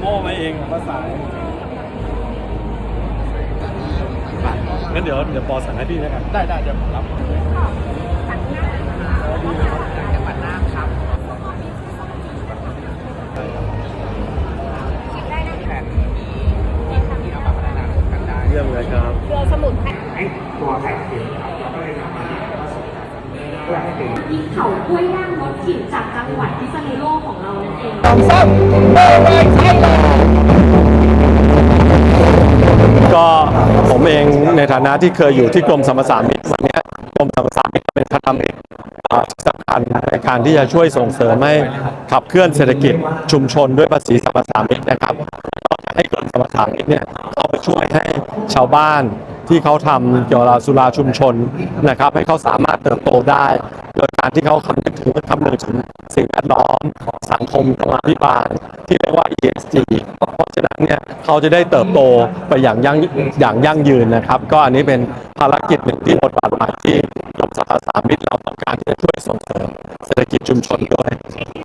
โม่มาเองภาษายงั้นเดี๋ยวเดี๋ยวปอสั่งให้พี่แล้วกันได้ได้เดี๋ยวผมรับจังหวัดน่านครับแผนที่มีที่เอามาพัฒนาร่วมกันได้เยี่ยมเลยครับ เรือสมุนไพรไอ้ตัวแผนที่ครับเราก็เลยนำมาเพื่อให้เป็นมีเขากล้วยย่างรสถิ่นจากจังหวัดพิษณุโลกของเรานั่น เองก็ผมเองในฐานะที่เคยอยู่ที่กรมสรรพสามิตวันเนี้กรมสรรพสามิตเป็นพันธมิตรสำคัญในการที่จะช่วยส่งเสริมให้ขับเคลื่อนเศรษฐกิจชุมชนด้วยภาษีสรรพสามิตนะครับก็จะให้กรมสรรพสามิตเนี่ยเข้าไปช่วยให้ชาวบ้านที่เขาทำเกี่ยวกับสุราชุมชนนะครับ ให้เขาสามารถเติบโตได้ โดยการที่เขาคำนึงถึงคำนึงถึงสิ่งแวดล้อมสังคมธรรมาภิบาล ที่เรียกว่า ESG เพราะฉะนั้นเนี่ยเขาจะได้เติบโตไปอย่างยั่งอย่างยั่งยืนนะครับ ก็อันนี้เป็นภารกิจหนึ่งที่บทบาทใหม่ที่กรมสรรพสามิตเราต้องการที่จะช่วยส่งเสริมเศรษฐกิจชุมชนด้วย